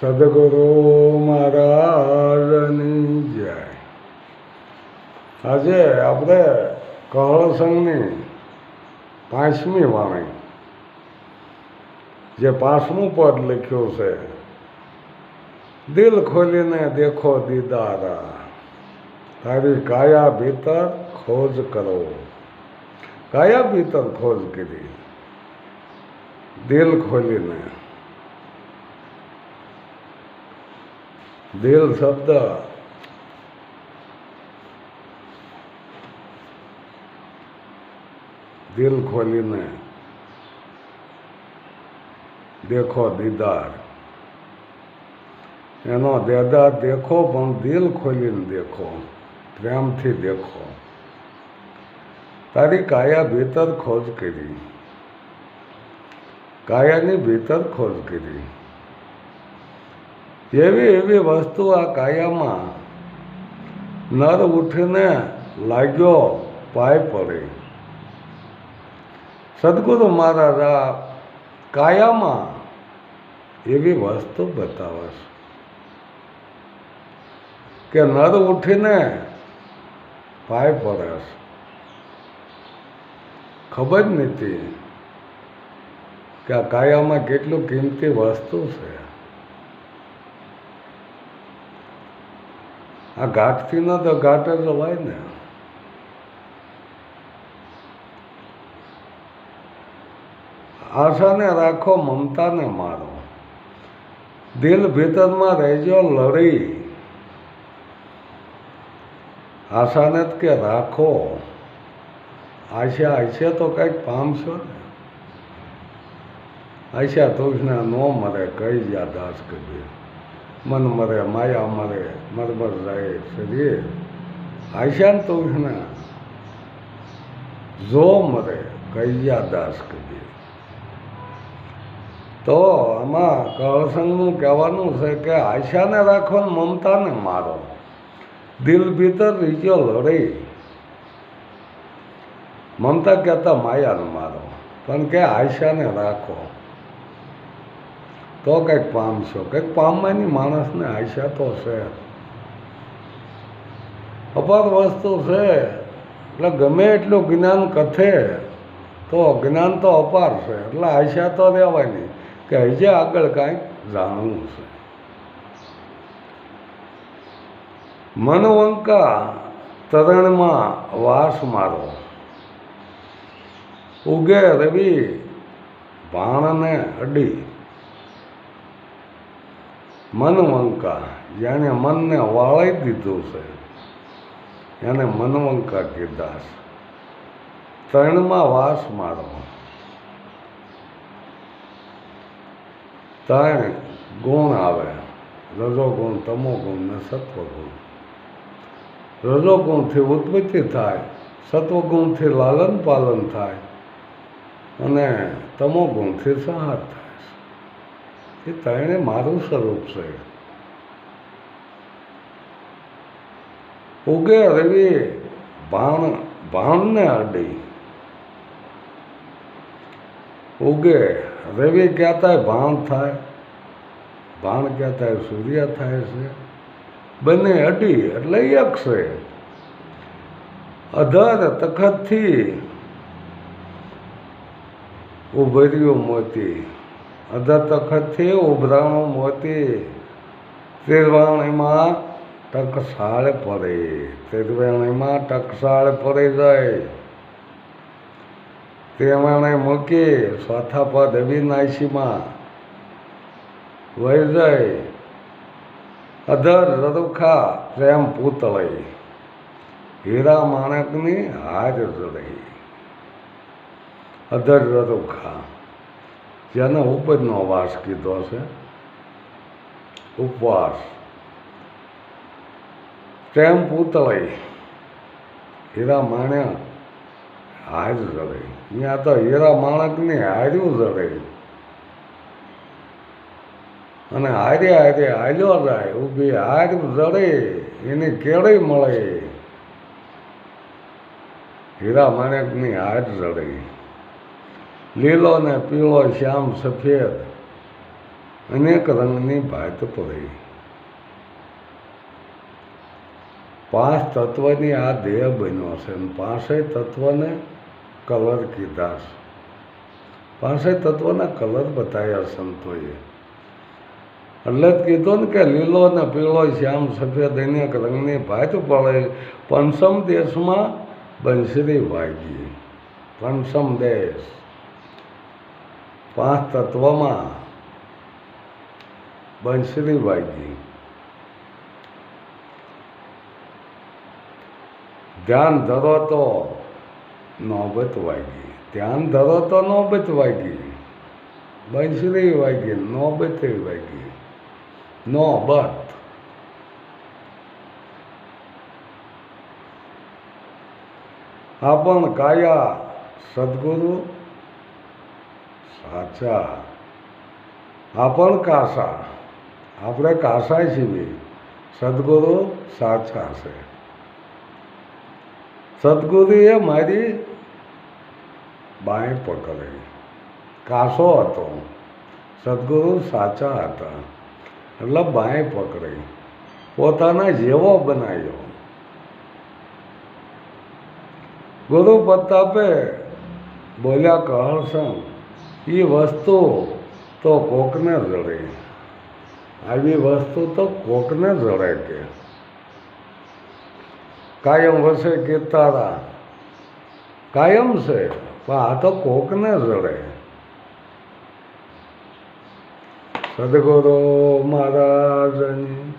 સદગુરુ મહારાજની જય. આજે આપણે કહળ સંઘની પાંચમી વાણી, જે પાંચમું પદ લખ્યું છે, દિલ ખોલીને દેખો દીદારા, તારી કાયા ભીતર ખોજ કરો. કાયા ભીતર ખોજ કરી. દિલ ખોલીને દિલ શબ્દ. દિલ ખોલીને દેખો દીદાર. એનો દેદાર દેખો, પણ દિલ ખોલીને દેખો, પ્રેમથી દેખો. તારી કાયા ભીતર ખોજ કરી. કાયાની ભીતર ખોજ કરી. એવી એવી વસ્તુ આ કાયામાં નર ઉઠીને લાગ્યો, પાય પડે. સદગુરુ મહારાજ આ કાયામાં એવી વસ્તુ બતાવે કે નર ઉઠીને પાય પડે છે. ખબર નથી કે આ કાયામાં કેટલું કિંમતી વસ્તુ છે. આ ઘાટથી ન તો ઘાટ જ હોય ને. આશાને રાખો, મમતાને મારો. દિલ ભીતરમાં રહેજો, લડી. આશાને જ કે રાખો. આશા, આશે તો કંઈક પામશો ને. આશા તૃષ્ણા ન મરે, કઈ જા દાસ કબીર મન મરે, માયા મરે, મરમર રહે શરીર આશા તૃષ્ણા જો મરે કૈયા દાસ કહીએ. તો આમાં કળસંગનું કહેવાનું છે કે આશાને રાખો ને મમતાને મારો. દિલ ભીતર રીજો લડે. મમતા કહેતા માયાને મારો. પણ કે આશાને રાખો. તો કંઈક પામશો કંઈક પામવાની માણસને આશા તો છે. અપાર વસ્તુ છે. એટલે ગમે એટલું જ્ઞાન કથે, તો જ્ઞાન તો અપાર છે. એટલે આશા તો રહેવાની કે હજે આગળ કાંઈક જાણવું છે. મનવંકા તરણમાં વાસ મારો. ઉગે રવિ, ભાણને અડી. મનવંકા, જેણે મનને વાળી દીધું છે. એને મનવંકા કીધા છે. ત્રણમાં વાસ મારો. ત્રણ ગુણ આવે. રજો ગુણ, તમો ગુણ ને સત્વ ગુણ. રજો ગુણથી ઉત્પત્તિ થાય, સત્વ ગુણથી લાલન પાલન થાય અને તમો ગુણથી સહાર થાય. એ ત્રણે મારું સ્વરૂપ છે. ઉગે રવિ ભાણ ભાણને અડી. ઉગે રવિ ક્યાં થાય ભાણ થાય ભાણ ક્યાં થાય સૂર્ય થાય છે. બંને અડી એટલે એક છે. અધર તખતથી ઉભર્યું મોતી. અધર તખતથી ઉભરાણું મોતી ત્રિવાણીમાં ટકસાળ પડે ત્રિવેણીમાં ટકસાળ પડી જાય. તેવાણે મૂકી ચોથા પદ અવિનાશીમાં વહી જાય. અધર રરુખા પ્રેમ પૂતળી, હીરા માણકની હાજર રહી. અધર રરુખા જેને ઉપજનો વાસ કીધો છે, ઉપવાસ. તેમ પૂતળી હીરા માણ્યા હાજ જડે. અહીંયા તો હીરા માણકની હાર્યું જડે. અને હારે હારે હાલ્યો જાય, ઊભી હાર જડે, એને કેળે મળે. હીરા માણકની હાર જડે. લીલો ને પીળો શ્યામ સફેદ, અનેક રંગની ભાત પડી. પાંચ તત્વની આ દેહ બન્યો છે અને તત્વને કલર કીધા છે. પાંચે તત્વના કલર બતાવ્યા સંતોએ. એટલે જ કીધું ને કે લીલો ને પીળો, શ્યામ સફેદ, અનેક રંગની ભાત પડે. પંચમ દેશમાં બંસરી વાગી. પંચમ દેશ. પાંચ તત્વમાં બંસરી વાગી ધ્યાન ધરો તો નોબત વાગી ધ્યાન ધરો તો નોબત વાગી બંસરી વાગી નોબત. વાગી નોબત આ પણ કાયા સદગુરુ સાચા આ પણ કાસા. આપણે કાસાય છીએ સદગુરુ સાચા છે. સદગુરુએ મારી બાંય પકડી કાસો હતો. સદગુરુ સાચા હતા. એટલે બાંય પકડી પોતાના જેવો બનાવ્યો. ગુરુ પ્રતાપે બોલ્યા કહળસંગ એ વસ્તુ તો કોકને જડે. આવી વસ્તુ તો કોકને જડે કે. કાયમ વસે તારા? કાયમ છે, પણ આ તો કોકને જડે. સદગુરુ મહારાજની